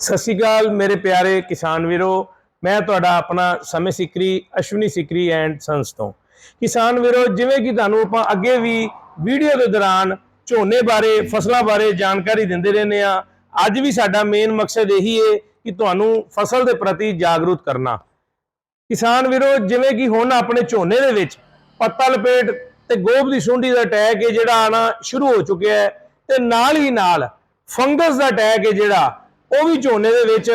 ਸਤਿ ਸ਼੍ਰੀ ਅਕਾਲ ਮੇਰੇ ਪਿਆਰੇ ਕਿਸਾਨ ਵੀਰੋ, ਮੈਂ ਤੁਹਾਡਾ ਆਪਣਾ ਸਮੇਂ ਸਿਕਰੀ, ਅਸ਼ਵਨੀ ਸਿਕਰੀ ਐਂਡ ਸੰਸ ਤੋਂ। ਕਿਸਾਨ ਵੀਰੋ, ਜਿਵੇਂ ਕਿ ਤੁਹਾਨੂੰ ਆਪਾਂ ਅੱਗੇ ਵੀ ਵੀਡੀਓ ਦੇ ਦੌਰਾਨ ਝੋਨੇ ਬਾਰੇ, ਫਸਲਾਂ ਬਾਰੇ ਜਾਣਕਾਰੀ ਦਿੰਦੇ ਰਹਿੰਦੇ ਆ ਅੱਜ ਵੀ ਸਾਡਾ ਮੇਨ ਮਕਸਦ ਇਹੀ ਹੈ ਕਿ ਤੁਹਾਨੂੰ ਫਸਲ ਦੇ ਪ੍ਰਤੀ ਜਾਗਰੂਕ ਕਰਨਾ। ਕਿਸਾਨ ਵੀਰੋ, ਜਿਵੇਂ ਕਿ ਹੁਣ ਆਪਣੇ ਝੋਨੇ ਦੇ ਵਿੱਚ ਪੱਤਾ ਲਪੇਟ ਤੇ ਗੋਭ ਦੀ ਸੁੰਡੀ ਦਾ ਅਟੈਕ ਹੈ ਜਿਹੜਾ ਆਣਾ ਸ਼ੁਰੂ ਹੋ ਚੁੱਕਿਆ ਹੈ ਤੇ ਨਾਲ ਹੀ ਨਾਲ ਫੰਗਸ ਦਾ ਅਟੈਕ ਹੈ ਜਿਹੜਾ ਉਹ ਵੀ ਝੋਨੇ ਦੇ ਵਿੱਚ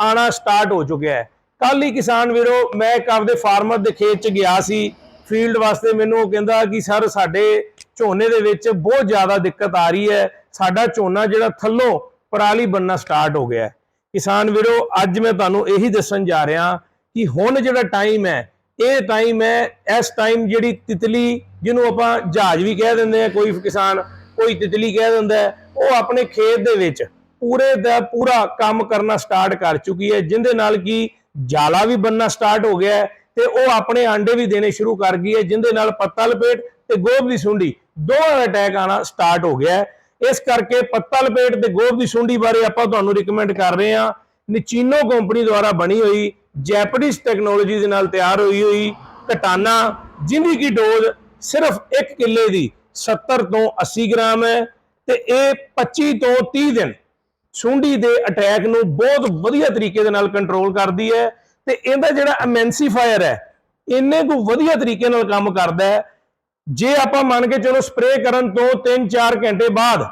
ਆਣਾ ਸਟਾਰਟ ਹੋ ਚੁੱਕਿਆ ਹੈ। ਕੱਲ ਹੀ ਕਿਸਾਨ ਵੀਰੋ, ਮੈਂ ਇੱਕ ਆਪਦੇ ਫਾਰਮਰ ਦੇ ਖੇਤ 'ਚ ਗਿਆ ਸੀ। ਫੀਲਡ ਵਾਸਤੇ ਮੈਨੂੰ ਉਹ ਕਹਿੰਦਾ ਕਿ, ਸਰ, ਸਾਡੇ ਝੋਨੇ ਦੇ ਵਿੱਚ ਬਹੁਤ ਜ਼ਿਆਦਾ ਦਿੱਕਤ ਆ ਰਹੀ ਹੈ। ਸਾਡਾ ਝੋਨਾ ਜਿਹੜਾ ਥੱਲੋਂ ਪਰਾਲੀ ਬੰਨਣਾ ਸਟਾਰਟ ਹੋ ਗਿਆ ਕਿਸਾਨ ਵੀਰੋ, ਅੱਜ ਮੈਂ ਤੁਹਾਨੂੰ ਇਹੀ ਦੱਸਣ ਜਾ ਰਿਹਾ ਕਿ ਹੁਣ ਜਿਹੜਾ ਟਾਈਮ ਹੈ, ਇਹ ਟਾਈਮ ਹੈ, ਇਸ ਟਾਈਮ ਜਿਹੜੀ ਤਿਤਲੀ ਜਿਹਨੂੰ ਆਪਾਂ ਜਹਾਜ਼ ਵੀ ਕਹਿ ਦਿੰਦੇ ਆ ਕੋਈ ਕਿਸਾਨ ਕੋਈ ਤਿਤਲੀ ਕਹਿ ਦਿੰਦਾ ਉਹ ਆਪਣੇ ਖੇਤ ਦੇ ਵਿੱਚ ਪੂਰੇ ਦਾ ਪੂਰਾ ਕੰਮ ਕਰਨਾ ਸਟਾਰਟ ਕਰ ਚੁੱਕੀ ਹੈ, ਜਿੰਦੇ ਨਾਲ ਕਿ ਜਾਲਾ ਵੀ ਬੰਨਣਾ ਸਟਾਰਟ ਹੋ ਗਿਆ ਹੈ ਤੇ ਉਹ ਆਪਣੇ ਆਂਡੇ ਵੀ ਦੇਣੇ ਸ਼ੁਰੂ ਕਰ ਗਈ ਹੈ, ਜਿੰਦੇ ਨਾਲ ਪੱਤਾ ਲਪੇਟ ਤੇ ਗੋਭ ਦੀ ਸੁੰਡੀ, ਦੋਵਾਂ ਦਾ ਅਟੈਕ ਆਣਾ ਸਟਾਰਟ ਹੋ ਗਿਆ ਇਸ ਕਰਕੇ ਪੱਤਾ ਲਪੇਟ ਤੇ ਗੋਭ ਦੀ ਸੁੰਡੀ ਬਾਰੇ ਆਪਾਂ ਤੁਹਾਨੂੰ ਰეკਮੈਂਡ ਕਰ ਰਹੇ ਹਾਂ। ਨਿਚੀਨੋ ਕੰਪਨੀ ਦੁਆਰਾ ਬਣੀ ਹੋਈ ਜੈਪਨੀਜ਼ ਟੈਕਨੋਲੋਜੀ ਦੇ ਨਾਲ ਤਿਆਰ ਹੋਈ ਹੋਈ ਕਟਾਨਾ ਜਿਹਦੀ ਕੀ ਡੋਜ਼ ਸਿਰਫ 1 ਕਿੱਲੇ ਦੀ 70 ਤੋਂ 80 ਗ੍ਰਾਮ ਹੈ ਤੇ ਇਹ 25 ਤੋਂ 30 ਦਿਨ ਸੁੰਡੀ ਦੇ ਅਟੈਕ ਨੂੰ ਬਹੁਤ ਵਧੀਆ ਤਰੀਕੇ ਦੇ ਨਾਲ ਕੰਟਰੋਲ ਕਰਦੀ ਹੈ ਤੇ ਇਹਦਾ ਜਿਹੜਾ ਐਮੈਂਸੀਫਾਇਰ ਹੈ, ਇੰਨੇ ਕੁ ਵਧੀਆ ਤਰੀਕੇ ਨਾਲ ਕੰਮ ਕਰਦਾ ਹੈ। ਜੇ ਆਪਾਂ ਮੰਨ ਕੇ ਚਲੋ ਸਪਰੇਅ ਕਰਨ ਤੋਂ 3-4 ਘੰਟੇ ਬਾਅਦ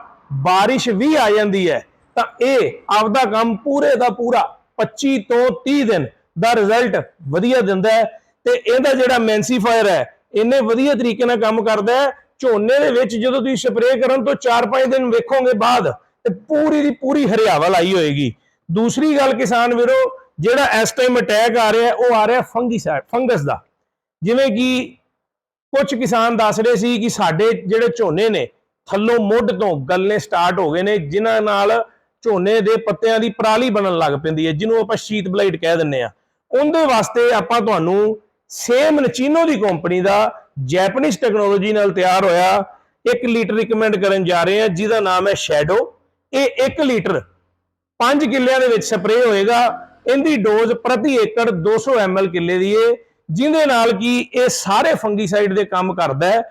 ਬਾਰਿਸ਼ ਵੀ ਆ ਜਾਂਦੀ ਹੈ, ਤਾਂ ਇਹ ਆਪਦਾ ਕੰਮ ਪੂਰੇ ਦਾ ਪੂਰਾ 25 ਤੋਂ 30 ਦਿਨ ਦਾ ਰਿਜ਼ਲਟ ਵਧੀਆ ਦਿੰਦਾ ਹੈ ਤੇ ਇਹਦਾ ਜਿਹੜਾ ਮੈਂਸੀਫਾਇਰ ਹੈ, ਇੰਨੇ ਵਧੀਆ ਤਰੀਕੇ ਨਾਲ ਕੰਮ ਕਰਦਾ ਹੈ। ਝੋਨੇ ਦੇ ਵਿੱਚ ਜਦੋਂ ਤੁਸੀਂ ਸਪਰੇਅ ਕਰਨ ਤੋਂ 4-5 ਦਿਨ ਵੇਖੋਗੇ ਬਾਅਦ ਤੇ ਪੂਰੀ ਦੀ ਪੂਰੀ ਹਰਿਆਵਲ ਆਈ ਹੋਏਗੀ। ਦੂਸਰੀ ਗੱਲ ਕਿਸਾਨ ਵੀਰੋ, ਜਿਹੜਾ ਇਸ ਟਾਈਮ ਅਟੈਕ ਆ ਰਿਹਾ, ਉਹ ਆ ਰਿਹਾ ਫੰਗੀਸਾਈਡ ਫੰਗਸ ਦਾ। ਜਿਵੇਂ ਕਿ ਕੁਝ ਕਿਸਾਨ ਦੱਸ ਰਹੇ ਸੀ ਕਿ ਸਾਡੇ ਜਿਹੜੇ ਝੋਨੇ ਨੇ, ਥੱਲੋਂ ਮੁੱਢ ਤੋਂ ਗਲਨੇ ਸਟਾਰਟ ਹੋ ਗਏ ਨੇ, ਜਿਨ੍ਹਾਂ ਨਾਲ ਝੋਨੇ ਦੇ ਪੱਤਿਆਂ ਦੀ ਪਰਾਲੀ ਬਣਨ ਲੱਗ ਪੈਂਦੀ ਹੈ, ਜਿਹਨੂੰ ਆਪਾਂ ਸ਼ੀਤ ਬਲਾਈਟ ਕਹਿ ਦਿੰਨੇ ਆ ਉਹਦੇ ਵਾਸਤੇ ਆਪਾਂ ਤੁਹਾਨੂੰ ਸੇਮ ਨਚੀਨੋ ਦੀ ਕੰਪਨੀ ਦਾ ਜੈਪਨੀਜ਼ ਟੈਕਨੋਲੋਜੀ ਨਾਲ ਤਿਆਰ ਹੋਇਆ 1 ਲੀਟਰ ਰਿਕਮੈਂਡ ਕਰਨ ਜਾ ਰਹੇ ਹਾਂ, ਜਿਹਦਾ ਨਾਮ ਹੈ ਸ਼ੈਡੋ ਇਹ 1 ਲੀਟਰ 5 ਕਿੱਲਿਆਂ ਦੇ ਵਿੱਚ ਸਪਰੇਅ ਹੋਏਗਾ। ਇਹਦੀ ਡੋਜ਼ ਪ੍ਰਤੀ ਏਕੜ 200 ml ਕਿੱਲੇ ਦੀ ਏ ਜਿਹਦੇ ਨਾਲ ਕਿ ਇਹ ਸਾਰੇ ਫੰਗੀਸਾਈਡ ਦੇ ਕੰਮ ਕਰਦਾ ਹੈ।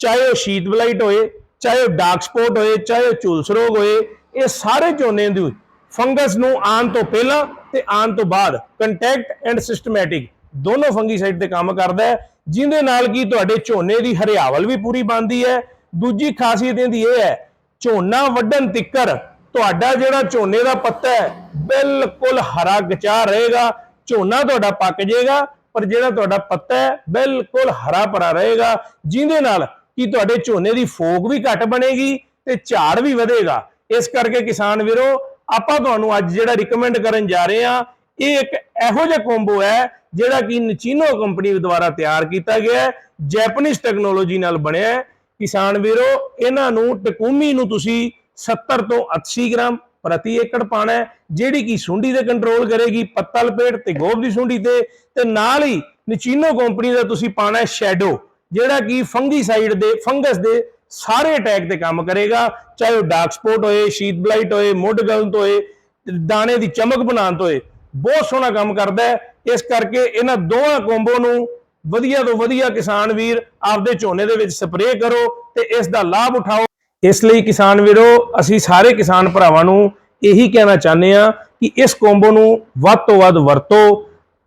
ਚਾਹੇ ਉਹ ਸ਼ੀਤ ਬਲਾਈਟ ਹੋਏ, ਚਾਹੇ ਉਹ ਡਾਰਕ ਸਪੌਟ ਹੋਏ, ਚਾਹੇ ਉਹ ਝੁਲਸ ਰੋਗ ਹੋਏ, ਇਹ ਸਾਰੇ ਝੋਨੇ ਦੀ ਫੰਗਸ ਨੂੰ ਆਉਣ ਤੋਂ ਪਹਿਲਾਂ ਤੇ ਆਉਣ ਤੋਂ ਬਾਅਦ ਕੰਟੈਕਟ ਐਂਡ ਸਿਸਟਮੈਟਿਕ ਦੋਨੋਂ ਫੰਗੀਸਾਈਡ ਤੇ ਕੰਮ ਕਰਦਾ ਹੈ ਜਿਹਦੇ ਨਾਲ ਕਿ ਤੁਹਾਡੇ ਝੋਨੇ ਦੀ ਹਰਿਆਵਲ ਵੀ ਪੂਰੀ ਬਣਦੀ ਹੈ। ਦੂਜੀ ਖਾਸੀਅਤ ਇਹਦੀ ਇਹ ਹੈ, ਝੋਨਾ ਵੱਢਣ ਤਿੱਕਰ ਤੁਹਾਡਾ ਜਿਹੜਾ ਝੋਨੇ ਦਾ ਪੱਤਾ ਹੈ, ਬਿਲਕੁਲ ਹਰਾ ਗਚਾ ਰਹੇਗਾ। ਝੋਨਾ ਤੁਹਾਡਾ ਪੱਕ ਜਾਏਗਾ, ਪਰ ਜਿਹੜਾ ਤੁਹਾਡਾ ਪੱਤਾ ਹੈ, ਬਿਲਕੁਲ ਹਰਾ ਭਰਾ ਰਹੇਗਾ। ਜਿਹਦੇ ਨਾਲ ਕਿ ਤੁਹਾਡੇ ਝੋਨੇ ਦੀ ਫੋਕ ਵੀ ਘੱਟ ਬਣੇਗੀ ਤੇ ਝਾੜ ਵੀ ਵਧੇਗਾ। ਇਸ ਕਰਕੇ ਕਿਸਾਨ ਵੀਰੋ, ਆਪਾਂ ਤੁਹਾਨੂੰ ਅੱਜ ਜਿਹੜਾ ਰეკਮੈਂਡ ਕਰਨ ਜਾ ਰਹੇ ਹਾਂ, ਇਹ ਇੱਕ ਇਹੋ ਜਿਹਾ ਕੰਬੋ ਹੈ, ਜਿਹੜਾ ਕਿ ਨਚੀਨੋ ਕੰਪਨੀ ਦੁਆਰਾ ਤਿਆਰ ਕੀਤਾ ਗਿਆ ਹੈ ਜੈਪਨੀਜ਼ ਟੈਕਨੋਲੋਜੀ ਨਾਲ ਬਣਿਆ ਹੈ। ਕਿਸਾਨ ਵੀਰੋ, ਇਹਨਾਂ ਨੂੰ ਟਕੂਮੀ ਨੂੰ ਤੁਸੀਂ 70 ਤੋਂ 80 ਗ੍ਰਾਮ ਪ੍ਰਤੀ ਏਕੜ ਪਾਣਾ ਜਿਹੜੀ ਕਿ ਸੁੰਡੀ ਦੇ ਕੰਟਰੋਲ ਕਰੇਗੀ ਪੱਤਾ ਲਪੇਟ ਤੇ ਗੋਭ ਦੀ ਸੁੰਡੀ ਤੇ ਤੇ ਨਾਲ ਹੀ ਨਚੀਨੋ ਕੰਪਨੀ ਦਾ ਤੁਸੀਂ ਪਾਣਾ ਸ਼ੈਡੋ ਜਿਹੜਾ ਕਿ ਫੰਗੀਸਾਈਡ ਦੇ ਫੰਗਸ ਦੇ ਸਾਰੇ ਅਟੈਕ ਤੇ ਕੰਮ ਕਰੇਗਾ, ਚਾਹੇ ਉਹ ਡਾਰਕ ਸਪੌਟ ਹੋਏ ਸ਼ੀਤ ਬਲਾਈਟ ਹੋਏ, ਮੁੱਢ ਗਲਤ ਹੋਏ, ਦਾਣੇ ਦੀ ਚਮਕ ਬਣਾਉਣ ਤੋਂ ਹੋਏ, ਬਹੁਤ ਸੋਹਣਾ ਕੰਮ ਕਰਦਾ ਹੈ। ਇਸ ਕਰਕੇ ਇਹਨਾਂ ਦੋਵਾਂ ਕੋਂਬੋ ਨੂੰ ਵਧੀਆ ਤੋਂ ਵਧੀਆ ਕਿਸਾਨ ਵੀਰ ਆਪਦੇ ਝੋਨੇ ਦੇ ਵਿੱਚ ਸਪਰੇਅ ਕਰੋ ਤੇ ਇਸ ਦਾ ਲਾਭ ਉਠਾਓ। ਇਸ ਲਈ ਕਿਸਾਨ ਵੀਰੋ, ਅਸੀਂ ਸਾਰੇ ਕਿਸਾਨ ਭਰਾਵਾਂ ਨੂੰ ਇਹੀ ਕਹਿਣਾ ਚਾਹੁੰਦੇ ਆ ਕਿ ਇਸ ਕੰਬੋ ਨੂੰ ਵੱਧ ਤੋਂ ਵੱਧ ਵਰਤੋ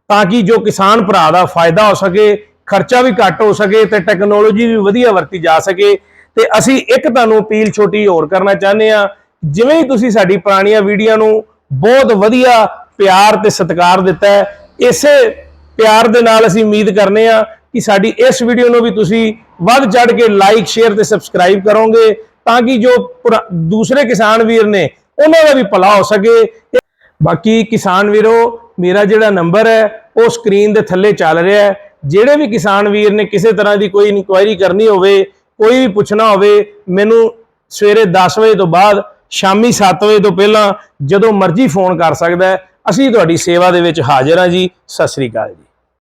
ਤਾਂ ਕਿ ਜੋ ਕਿਸਾਨ ਭਰਾ ਦਾ ਫਾਇਦਾ ਹੋ ਸਕੇ, ਖਰਚਾ ਵੀ ਘੱਟ ਹੋ ਸਕੇ ਤੇ ਟੈਕਨੋਲੋਜੀ ਵੀ ਵਧੀਆ ਵਰਤੀ ਜਾ ਸਕੇ। ਤੇ ਅਸੀਂ ਇੱਕ ਤੁਹਾਨੂੰ ਅਪੀਲ ਛੋਟੀ ਹੋਰ ਕਰਨਾ ਚਾਹੁੰਦੇ ਆ ਜਿਵੇਂ ਹੀ ਤੁਸੀਂ ਸਾਡੀ ਪੁਰਾਣੀਆਂ ਵੀਡੀਓ ਨੂੰ ਬਹੁਤ ਵਧੀਆ ਪਿਆਰ ਤੇ ਸਤਿਕਾਰ ਦਿੱਤਾ ਹੈ, ਇਸੇ ਪਿਆਰ ਦੇ ਨਾਲ ਅਸੀਂ ਉਮੀਦ ਕਰਨੇ ਆ ਕਿ ਸਾਡੀ ਇਸ ਵੀਡੀਓ ਨੂੰ ਵੀ ਤੁਸੀਂ ਵੱਧ ਚੜ ਕੇ ਲਾਈਕ ਸ਼ੇਅਰ ਤੇ ਸਬਸਕ੍ਰਾਈਬ ਕਰੋਗੇ ਤਾਂ ਕਿ ਜੋ ਪੁਰਾ- ਦੂਸਰੇ ਕਿਸਾਨ ਵੀਰ ਨੇ, ਉਹਨਾਂ ਦਾ ਵੀ ਭਲਾ ਹੋ ਸਕੇ। ਬਾਕੀ ਕਿਸਾਨ ਵੀਰੋ, ਮੇਰਾ ਜਿਹੜਾ ਨੰਬਰ ਹੈ, ਉਹ ਸਕਰੀਨ ਦੇ ਥੱਲੇ ਚੱਲ ਰਿਹਾ ਹੈ। ਜਿਹੜੇ ਵੀ ਕਿਸਾਨ ਵੀਰ ਨੇ ਕਿਸੇ ਤਰ੍ਹਾਂ ਦੀ ਕੋਈ ਇਨਕੁਆਇਰੀ ਕਰਨੀ ਹੋਵੇ, ਕੋਈ ਵੀ ਪੁੱਛਣਾ ਹੋਵੇ, ਮੈਨੂੰ ਸਵੇਰੇ 10 ਵਜੇ ਤੋਂ ਬਾਅਦ, ਸ਼ਾਮੀ 7 ਵਜੇ ਤੋਂ ਪਹਿਲਾਂ ਜਦੋਂ ਮਰਜ਼ੀ ਫੋਨ ਕਰ ਸਕਦਾ ਅਸੀਂ ਤੁਹਾਡੀ ਸੇਵਾ ਦੇ ਵਿੱਚ ਹਾਜ਼ਰ ਹਾਂ ਜੀ। ਸਤਿ ਸ੍ਰੀ ਅਕਾਲ ਜੀ।